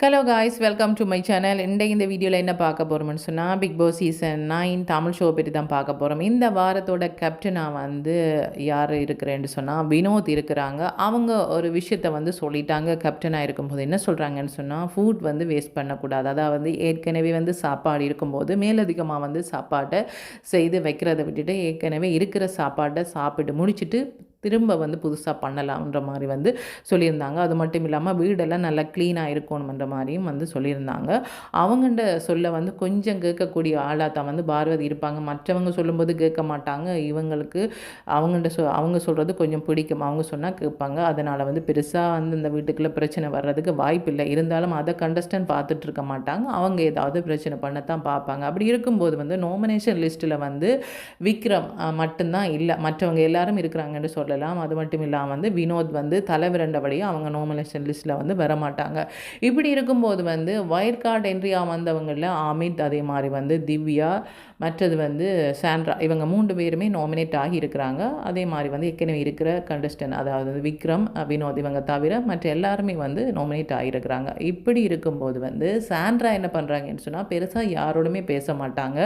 Hello guys welcome to my channel இன்றைக்கு இந்த வீடியோவில் என்ன பார்க்க போகிறோம்னு சொன்னால் Bigg Boss season nine Tamil show பற்றி தான் பார்க்க போகிறோம் இந்த வாரத்தோட கேப்டனாக வந்து யார் இருக்கிறேன்னு சொன்னால் வினோத் இருக்கிறாங்க. அவங்க ஒரு விஷயத்த வந்து சொல்லிட்டாங்க. கேப்டனாக இருக்கும்போது என்ன சொல்கிறாங்கன்னு சொன்னால் ஃபுட் வந்து வேஸ்ட் பண்ணக்கூடாது. அதாவது ஏற்கனவே வந்து சாப்பாடு இருக்கும்போது மேலதிகமாக வந்து சாப்பாட்டை செய்து வைக்கிறத விட்டுட்டு ஏற்கனவே இருக்கிற சாப்பாட்டை சாப்பிட்டு முடிச்சுட்டு திரும்ப வந்து புதுசாக பண்ணலாம்ன்ற மாதிரி வந்து சொல்லியிருந்தாங்க. அது மட்டும் இல்லாமல் வீடெல்லாம் நல்லா க்ளீனாக இருக்கணுன்ற மாதிரியும் வந்து சொல்லியிருந்தாங்க. அவங்கள்ட சொல்ல வந்து கொஞ்சம் கேட்கக்கூடிய ஆளாக தான் வந்து பாரதி இருப்பாங்க. மற்றவங்க சொல்லும்போது கேட்க மாட்டாங்க. இவங்களுக்கு அவங்கள்ட சொ அவங்க சொல்கிறது கொஞ்சம் பிடிக்கும். அவங்க சொன்னால் கேட்பாங்க. அதனால் வந்து பெருசாக வந்து இந்த வீட்டுக்குள்ளே பிரச்சனை வர்றதுக்கு வாய்ப்பு இல்லை. இருந்தாலும் அதை கண்டஸ்டன் பார்த்துட்டு இருக்க மாட்டாங்க. அவங்க ஏதாவது பிரச்சனை பண்ணத்தான் பார்ப்பாங்க. அப்படி இருக்கும்போது வந்து நாமினேஷன் லிஸ்ட்டில் வந்து விக்ரம் மட்டும்தான் இல்லை. மற்றவங்க எல்லாரும் இருக்கிறாங்கன்னு சொல்ல சொல்லலாம். அது மட்டும் இல்லாமல் வந்து வினோத் வந்து தலைவிரண்டபடியும் அவங்க நோமினேஷன் லிஸ்ட்டில் வந்து வர மாட்டாங்க இப்படி இருக்கும்போது வந்து ஒயர் கார்டு என்ட்ரியாக வந்தவங்களில் அமித் அதே மாதிரி வந்து திவ்யா மற்றது வந்து சாண்ட்ரா. இவங்க மூன்று பேருமே நாமினேட் ஆகி இருக்கிறாங்க அதே மாதிரி வந்து ஏற்கனவே இருக்கிற கண்டஸ்டன் அதாவது விக்ரம் வினோத் இவங்க தவிர மற்ற எல்லாருமே வந்து நாமினேட் ஆகியிருக்கிறாங்க. இப்படி இருக்கும்போது வந்து சாண்ட்ரா என்ன பண்ணுறாங்கன்னு சொன்னால் பெருசாக யாரோடுமே பேச மாட்டாங்க.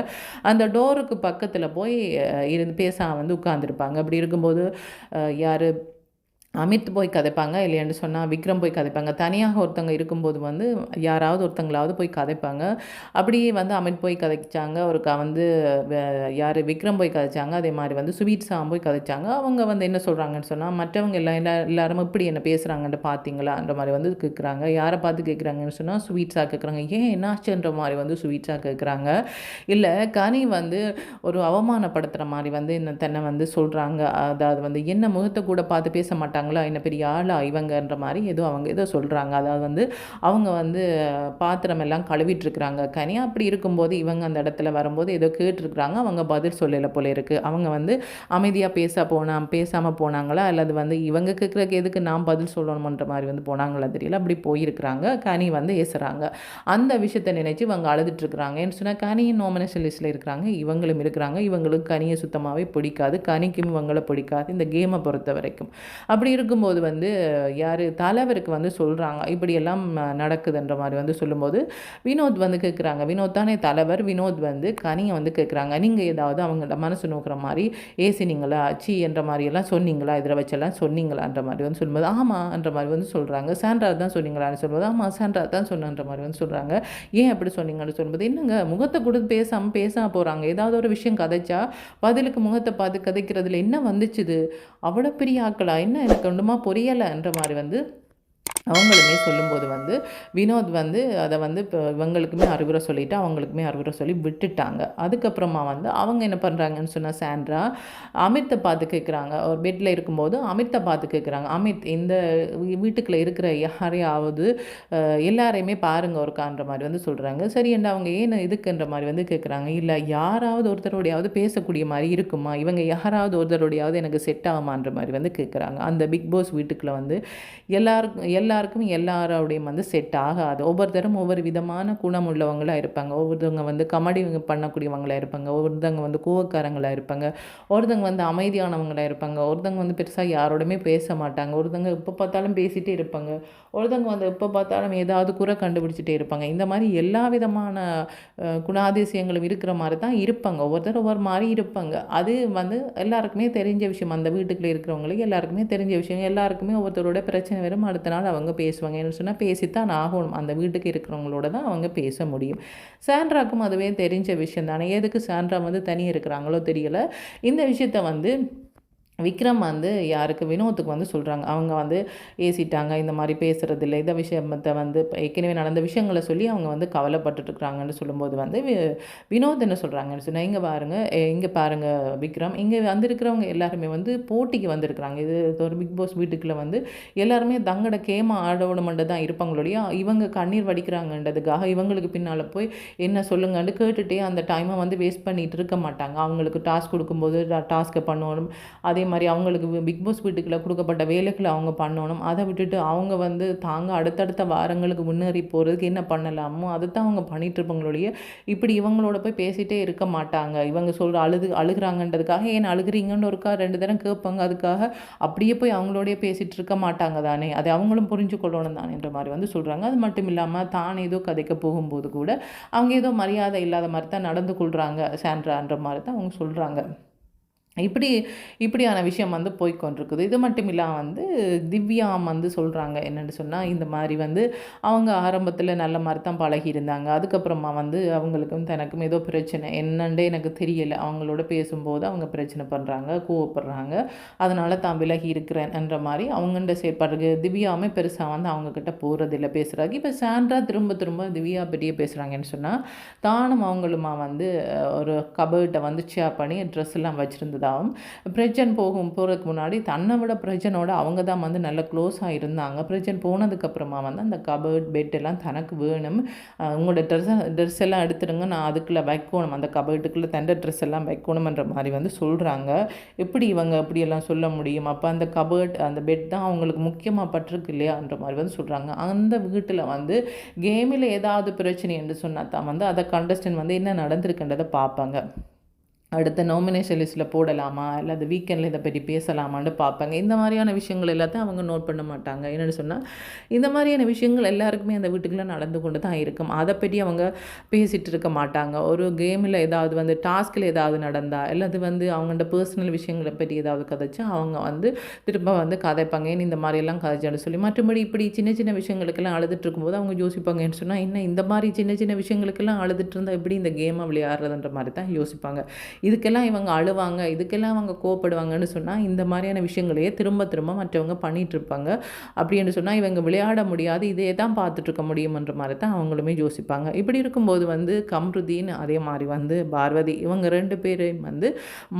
அந்த டோருக்கு பக்கத்தில் போய் இருந்து பேச வந்து உட்காந்துருப்பாங்க அப்படி இருக்கும்போது யார்? அமித் போய் கதைப்பாங்க இல்லையான்னு சொன்னால் விக்ரம் போய் கதைப்பாங்க. தனியாக ஒருத்தங்க இருக்கும்போது வந்து யாராவது ஒருத்தங்களாவது போய் கதைப்பாங்க. அப்படியே வந்து அமித் போய் கதைச்சாங்க ஒருக்கா வந்து யார் விக்ரம் போய் கதைச்சாங்க அதே மாதிரி வந்து சுவீட் சாம் போய் கதைச்சாங்க. அவங்க வந்து என்ன சொல்கிறாங்கன்னு சொன்னால் மற்றவங்க எல்லாம் எல்லா எல்லாரும் இப்படி என்ன பேசுகிறாங்கன்னு பார்த்தீங்களான்ற மாதிரி வந்து கேட்குறாங்க யாரை பார்த்து கேட்குறாங்கன்னு சொன்னால் ஸ்வீட்ஸாக கேட்குறாங்க ஏன் என்னாச்சுன்ற மாதிரி வந்து ஸ்வீட்ஸாக கேட்குறாங்க இல்லை கனி வந்து ஒரு அவமானப்படுத்துகிற மாதிரி வந்து என்ன தன்னை வந்து சொல்கிறாங்க அதாவது வந்து என்ன முகத்தை கூட பார்த்து பேச மாட்டாங்க மாட்டாங்களா? என்ன பெரிய ஆளா இவங்கன்ற மாதிரி ஏதோ அவங்க ஏதோ சொல்கிறாங்க அதாவது வந்து அவங்க வந்து பாத்திரம் எல்லாம் கழுவிட்டுருக்குறாங்க. கனி அப்படி இருக்கும்போது இவங்க அந்த இடத்துல வரும்போது ஏதோ கேட்டிருக்குறாங்க. அவங்க பதில் சொல்லலை போல இருக்குது அவங்க வந்து அமைதியாக பேச போனா பேசாமல் போனாங்களா? அல்லது வந்து இவங்க கேட்குறக்கு எதுக்கு நான் பதில் சொல்லணுமன்ற மாதிரி வந்து போனாங்களா தெரியல. அப்படி போயிருக்கிறாங்க. கனி வந்து ஏசுகிறாங்க அந்த விஷயத்தை நினைச்சு இவங்க அழுதுட்டு சொன்னால் கனியின் நோமினேஷன் லிஸ்ட்டில் இருக்கிறாங்க. இவங்களும் இருக்கிறாங்க. இவங்களுக்கு கனியை சுத்தமாகவே பிடிக்காது. கனிக்கும் இவங்களை பிடிக்காது. இந்த கேமை பொறுத்த வரைக்கும். அப்படி இருக்கும்போது வந்து யார் தலைவருக்கு வந்து சொல்கிறாங்க இப்படியெல்லாம் நடக்குதுன்ற மாதிரி வந்து சொல்லும்போது வினோத் வந்து கேட்குறாங்க வினோத் தானே தலைவர். வினோத் வந்து கனியை வந்து கேட்குறாங்க நீங்கள் ஏதாவது அவங்கள மனசு நோக்கிற மாதிரி ஏசினீங்களா சி என்ற மாதிரியெல்லாம் சொன்னீங்களா? இதில் வச்செல்லாம் சொன்னீங்களான்ற மாதிரி வந்து சொல்லும்போது ஆமான்ற மாதிரி வந்து சொல்கிறாங்க சாண்ட்ரா தான் சொன்னீங்களான்னு சொல்லும்போது ஆமாம் சாண்ட்ரா தான் சொன்னன்ற மாதிரி வந்து சொல்கிறாங்க ஏன் அப்படி சொன்னீங்கன்னு சொல்லும்போது என்னங்க முகத்தை கொடுத்து பேசாமல் பேசாமல் போகிறாங்க ஏதாவது ஒரு விஷயம் கதைச்சா பதிலுக்கு முகத்தை பார்த்து கதைக்கிறதுல என்ன வந்துச்சுது? அவ்வளோ பெரிய ஆக்களா? என்ன எனக்கு ஒன்றுமா புரியலைன்ற மாதிரி வந்து அவங்களுமே சொல்லும்போது வந்து வினோத் வந்து அதை வந்து இப்போ இவங்களுக்குமே அறிவுரை சொல்லிவிட்டு அவங்களுக்குமே அறிவுரை சொல்லி விட்டுட்டாங்க. அதுக்கப்புறமா வந்து அவங்க என்ன பண்ணுறாங்கன்னு சொன்னால் சாண்ட்ரா அமித்தை பார்த்து கேட்குறாங்க ஒரு பெட்டில் இருக்கும்போது அமித்தை பார்த்து கேட்குறாங்க அமித் இந்த வீட்டுக்குள்ளே இருக்கிற யாரையாவது எல்லாரையுமே பாருங்க ஒருக்கான்ற மாதிரி வந்து சொல்கிறாங்க சரி என்ன அவங்க ஏன் இதுக்குன்ற மாதிரி வந்து கேட்குறாங்க இல்லை யாராவது ஒருத்தரோடையாவது பேசக்கூடிய மாதிரி இருக்குமா? இவங்க யாராவது ஒருத்தரோடையாவது எனக்கு செட் ஆகுமான்ற மாதிரி வந்து கேட்குறாங்க அந்த பிக் பாஸ் வீட்டுக்குள்ளே வந்து எல்லாருக்கும் எல்லாருக்கும் எல்லாரோடையும் வந்து செட் ஆகாது. ஒவ்வொருத்தரும் ஒவ்வொரு விதமான குணம் உள்ளவங்களாக இருப்பாங்க. ஒவ்வொருத்தவங்க வந்து கமெடி பண்ணக்கூடியவங்களாக இருப்பாங்க. ஒவ்வொருத்தவங்க வந்து கூவக்காரங்களாக இருப்பாங்க. ஒருத்தவங்க வந்து அமைதியானவங்களாக இருப்பாங்க. ஒருத்தவங்க வந்து பெருசாக யாரோடையுமே பேச மாட்டாங்க. ஒருத்தவங்க எப்போ பார்த்தாலும் பேசிகிட்டே இருப்பாங்க. ஒருத்தவங்க வந்து எப்போ பார்த்தாலும் ஏதாவது குறை கண்டுபிடிச்சிட்டே இருப்பாங்க. இந்த மாதிரி எல்லா விதமான குணாதிசயங்களும் இருக்கிற மாதிரி தான் இருப்பாங்க. ஒவ்வொருத்தர் ஒவ்வொரு மாதிரி இருப்பாங்க. அது வந்து எல்லாருக்குமே தெரிஞ்ச விஷயம். அந்த வீட்டுக்குள்ளே இருக்கிறவங்களுக்கு எல்லாருக்குமே தெரிஞ்ச விஷயம். எல்லாருக்குமே ஒவ்வொருத்தரோட பிரச்சனை வரும். அடுத்த நாள் அவங்க பேசுவாங்க. என்ன சொன்னால் பேசித்தான் ஆகணும். அந்த வீட்டுக்கு இருக்கிறவங்களோட தான் அவங்க பேச முடியும். சாண்ட்ராக்கும் அதுவே தெரிஞ்ச விஷயம் தானே எதுக்கு சாண்ட்ரா வந்து தனியாக இருக்கிறாங்களோ தெரியல. இந்த விஷயத்த வந்து விக்ரம் வந்து யாருக்கு? வினோத்துக்கு வந்து சொல்கிறாங்க அவங்க வந்து ஏசிட்டாங்க இந்த மாதிரி பேசுகிறது இல்லை இந்த விஷயத்தை வந்து ஏற்கனவே நடந்த விஷயங்களை சொல்லி அவங்க வந்து கவலைப்பட்டுருக்குறாங்கன்னு சொல்லும்போது வந்து வி- வினோத் என்ன சொல்கிறாங்கன்னு சொன்னால் இங்கே பாருங்கள் இங்கே பாருங்கள் விக்ரம். இங்கே வந்திருக்கிறவங்க எல்லாருமே வந்து போட்டிக்கு வந்திருக்கிறாங்க. இது ஒரு பிக் பாஸ் வீட்டுக்குள்ளே வந்து எல்லாருமே தங்கட கேமா ஆடணுமெண்டு தான் இருப்பாங்களோடைய இவங்க கண்ணீர் வடிக்கிறாங்கன்றதுக்காக இவங்களுக்கு பின்னால் போய் என்ன சொல்லுங்கன்னு கேட்டுகிட்டே அந்த டைமை வந்து வேஸ்ட் பண்ணிகிட்டு இருக்க மாட்டாங்க. அவங்களுக்கு டாஸ்க் கொடுக்கும்போது டாஸ்க்கை பண்ணணும் அதே மாதிரி அவங்களுக்கு பிக் பாஸ் வீட்டுக்குள்ளே கொடுக்கப்பட்ட வேலைகளை அவங்க பண்ணணும். அதை விட்டுட்டு அவங்க வந்து தாங்க அடுத்தடுத்த வாரங்களுக்கு முன்னேறி போகிறதுக்கு என்ன பண்ணலாமோ அதை தான் அவங்க பண்ணிட்டு இருப்பாங்களோடைய இப்படி இவங்களோட போய் பேசிகிட்டே இருக்க மாட்டாங்க. இவங்க சொல்கிற அழுது அழுகிறாங்கன்றதுக்காக ஏன் அழுகிறீங்கன்னு ஒருக்கா ரெண்டு தரம் கேட்பாங்க. அதுக்காக அப்படியே போய் அவங்களோடய பேசிகிட்டு இருக்க மாட்டாங்க தானே. அதை அவங்களும் புரிஞ்சு கொள்ளணும் தானேன்ற மாதிரி வந்து சொல்கிறாங்க அது மட்டும் இல்லாமல் தான் ஏதோ கதைக்க போகும்போது கூட அவங்க ஏதோ மரியாதை இல்லாத மாதிரி தான் நடந்து கொள்கிறாங்க சாண்ட்ரான்ற மாதிரி தான் அவங்க சொல்கிறாங்க இப்படி இப்படியான விஷயம் வந்து போய்க்கொண்டிருக்குது. இது மட்டும் இல்லாமல் வந்து திவ்யா வந்து சொல்கிறாங்க என்னென்னு சொன்னால் இந்த மாதிரி வந்து அவங்க ஆரம்பத்தில் நல்ல மாதிரி தான் பழகியிருந்தாங்க. அதுக்கப்புறமா வந்து அவங்களுக்கும் தனக்கும் ஏதோ பிரச்சனை. என்னண்டே எனக்கு தெரியலை. அவங்களோட பேசும்போது அவங்க பிரச்சனை பண்ணுறாங்க கோவப்படுறாங்க. அதனால் தான் விலகி இருக்கிறேன் என்ற மாதிரி அவங்கள்ட்ட செயற்பாடு திவ்யாவுமே பெருசாக வந்து அவங்கக்கிட்ட போகிறதில்ல பேசுகிறாங்க இப்போ சாண்ட்ரா திரும்ப திரும்ப திவ்யா பற்றியே பேசுகிறாங்கன்னு சொன்னால் தானும் அவங்களுமா வந்து ஒரு கபர்ட்டை வந்து ஷேர் பண்ணி ட்ரெஸ் எல்லாம் வச்சுருந்ததா இருந்தாலும் பிரஜன் போகும் போகிறதுக்கு முன்னாடி தன்னை விட பிரஜனோட அவங்க தான் வந்து நல்ல க்ளோஸாக இருந்தாங்க. பிரஜன் போனதுக்கப்புறமா வந்து அந்த கபர்ட் பெட் எல்லாம் தனக்கு வேணும். உங்களோட ட்ரெஸ் ட்ரெஸ் எல்லாம் எடுத்துடுங்க. நான் அதுக்குள்ளே வைக்கணும். அந்த கபர்ட்டுக்குள்ளே தண்டை ட்ரெஸ் எல்லாம் வைக்கணுமன்ற மாதிரி வந்து சொல்கிறாங்க எப்படி இவங்க அப்படியெல்லாம் சொல்ல முடியும்? அப்போ அந்த கபர்ட் அந்த பெட் தான் அவங்களுக்கு முக்கியமாக பட்டிருக்கு இல்லையான்ற மாதிரி வந்து சொல்கிறாங்க அந்த வீட்டில் வந்து கேமில் ஏதாவது பிரச்சனை என்று சொன்னால் தான் வந்து அதை கண்டஸ்டன் வந்து என்ன நடந்திருக்குன்றதை பார்ப்பாங்க. அடுத்த நாமினேஷன் லிஸ்ட்டில் போடலாமா? இல்லை அது வீக்கெண்டில் இதை பற்றி பேசலாமான்னு பார்ப்பாங்க. இந்த மாதிரியான விஷயங்கள் எல்லாத்தையும் அவங்க நோட் பண்ண மாட்டாங்க. என்னென்னு சொன்னால் இந்த மாதிரியான விஷயங்கள் எல்லாருக்குமே அந்த வீட்டுக்குள்ளே நடந்து கொண்டு தான் இருக்கும். அதை பற்றி அவங்க பேசிகிட்டு இருக்க மாட்டாங்க. ஒரு கேமில் ஏதாவது வந்து டாஸ்கில் ஏதாவது நடந்தால் இல்லை அது வந்து அவங்கள்ட்ட பர்சனல் விஷயங்களை பற்றி ஏதாவது கதைச்சா அவங்க வந்து திரும்ப வந்து கதைப்பாங்க. ஏன்னு இந்த மாதிரியெல்லாம் கதைச்சான்னு சொல்லி. மற்றபடி இப்படி சின்ன சின்ன விஷயங்களுக்கெல்லாம் அழுதுட்டு இருக்கும்போது அவங்க யோசிப்பாங்கன்னு சொன்னால் என்ன இந்த மாதிரி சின்ன சின்ன விஷயங்களுக்கெல்லாம் அழுதுட்டு இருந்தால் எப்படி இந்த கேமை விளையாடுறதுன்ற மாதிரி தான் யோசிப்பாங்க. இதுக்கெல்லாம் இவங்க அழுவாங்க இதுக்கெல்லாம் அவங்க கோவப்படுவாங்கன்னு சொன்னால் இந்த மாதிரியான விஷயங்களையே திரும்ப திரும்ப மற்றவங்க பண்ணிகிட்ருப்பாங்க அப்படின்னு சொன்னால் இவங்க விளையாட முடியாது இதே தான் பார்த்துட்ருக்க முடியுமன்ற மாதிரி தான் அவங்களுமே யோசிப்பாங்க. இப்படி இருக்கும்போது வந்து கம்ருதீன் அதே மாதிரி வந்து பார்வதி இவங்க ரெண்டு பேரையும் வந்து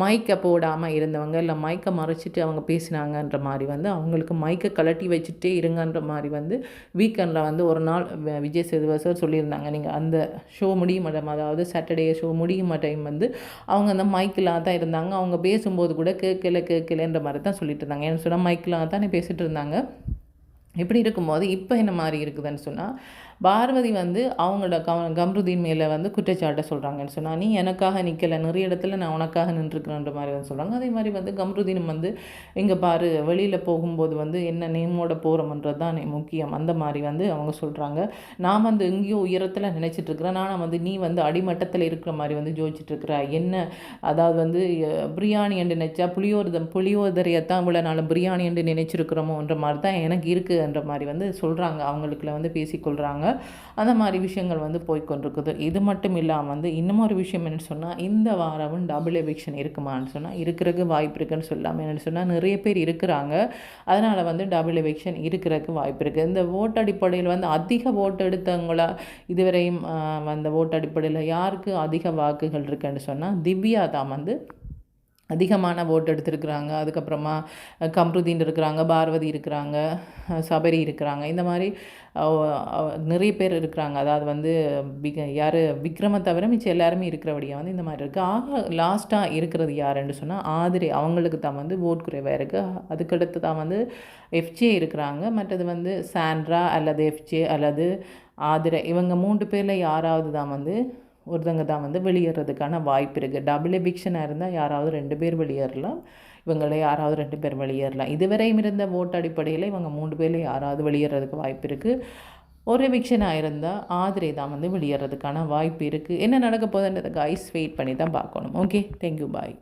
மைக்கை போடாமல் இருந்தவங்க இல்லை மைக்கை மறைச்சிட்டு அவங்க பேசினாங்கன்ற மாதிரி வந்து அவங்களுக்கு மைக்கை கலட்டி வச்சுட்டே இருங்கன்ற மாதிரி வந்து வீக்கெண்டில் வந்து ஒரு நாள் விஜய் சேதுவர் சார் சொல்லியிருந்தாங்க. நீங்கள் அந்த ஷோ முடியும் அதாவது சாட்டர்டே ஷோ முடியும் டைம் வந்து அவங்க அவங்க அந்த மைக்கிலாக தான் இருந்தாங்க. அவங்க பேசும்போது கூட கேட்கல கேட்கலன்ற மாதிரி தான் சொல்லிட்டு இருந்தாங்க. ஏன்னு சொன்னால் மைக்கிலாக தானே பேசிகிட்டு இருந்தாங்க. இப்படி இருக்கும்போது இப்போ என்ன மாதிரி இருக்குதுன்னு சொன்னால் பார்வதி வந்து அவங்களோட கம் கம்ருதீன் மேலே வந்து குற்றச்சாட்டை சொல்கிறாங்கன்னு சொன்னால் நீ எனக்காக நிற்கலை நிறைய இடத்துல நான் உனக்காக நின்றுருக்கிறேன்ற மாதிரி வந்து சொல்கிறாங்க அதே மாதிரி வந்து கம்ருதீனும் வந்து இங்கே பாரு வெளியில் போகும்போது வந்து என்ன நேமோட போகிறோம்ன்றது தான் முக்கியம். அந்த மாதிரி வந்து அவங்க சொல்கிறாங்க நான் வந்து எங்கேயோ உயரத்தில் நினச்சிட்ருக்கிறேன். நான் வந்து நீ வந்து அடிமட்டத்தில் இருக்கிற மாதிரி வந்து ஜோதிச்சிட்ருக்கிற. என்ன அதாவது வந்து பிரியாணி என்று நினச்சா புளியோதம் புளியோதரையத்தான் இவ்வளோ நாள் பிரியாணி என்று நினச்சிருக்கிறோமோன்ற மாதிரி தான் எனக்கு இருக்குது அப்படின்ற மாதிரி வந்து சொல்கிறாங்க அவங்களுக்குள்ள வந்து பேசிக்கொள்கிறாங்க அந்த மாதிரி விஷயங்கள் வந்து போய்கொண்டிருக்குது இது மட்டும் இல்லாமல் வந்து இன்னும் ஒரு விஷயம் என்னென்னு சொன்னால் இந்த வாரமும் டபுள் எவிக்ஷன் இருக்குமான்னு சொன்னால் இருக்கிறதுக்கு வாய்ப்பு இருக்குன்னு சொல்லாமல் என்னென்னு சொன்னால் நிறைய பேர் இருக்கிறாங்க. அதனால் வந்து டபுள் எவிக்ஷன் இருக்கிறதுக்கு வாய்ப்பு இருக்குது இந்த ஓட்டு அடிப்படையில் வந்து அதிக ஓட்டு எடுத்தவங்களா இதுவரையும் அந்த ஓட்டு அடிப்படையில் யாருக்கு அதிக வாக்குகள் இருக்குன்னு சொன்னால் திவ்யா தான் வந்து அதிகமான ஓட்டு எடுத்திருக்கிறாங்க. அதுக்கப்புறமா கம்ருதீன் இருக்கிறாங்க பார்வதி இருக்கிறாங்க சபரி இருக்கிறாங்க. இந்த மாதிரி நிறைய பேர் இருக்கிறாங்க. அதாவது வந்து பிக யார் விக்ரமை தவிர மிச்சம் எல்லாருமே இருக்கிறபடியாக வந்து இந்த மாதிரி இருக்குது ஆக லாஸ்ட்டாக இருக்கிறது யாருன்னு சொன்னால் ஆதிரை. அவங்களுக்கு தான் வந்து ஓட் குறைவாக இருக்குது அதுக்கடுத்து தான் வந்து எஃப்ஜே இருக்கிறாங்க. மற்றது வந்து சாண்ட்ரா அல்லது எஃப்ஜே அல்லது ஆதிரை. இவங்க மூன்று பேரில் யாராவது தான் வந்து ஒருத்தங்க தான் வந்து வெளியேறதுக்கான வாய்ப்பு இருக்குது டபுள் எபிக்ஷனாக இருந்தால் யாராவது ரெண்டு பேர் வெளியேறலாம். இவங்கள யாராவது ரெண்டு பேர் வெளியேறலாம். இதுவரையும் இருந்த ஓட்டு அடிப்படையில் இவங்க மூன்று பேரில் யாராவது வெளியேறதுக்கு வாய்ப்பு இருக்குது ஒரு எவிக்ஷனாக இருந்தால் ஆதிரை தான் வந்து வெளியேறதுக்கான வாய்ப்பு இருக்குது என்ன நடக்க போகுதுன்றதை கைஸ் வெயிட் பண்ணி தான் பார்க்கணும். Okay thank you bye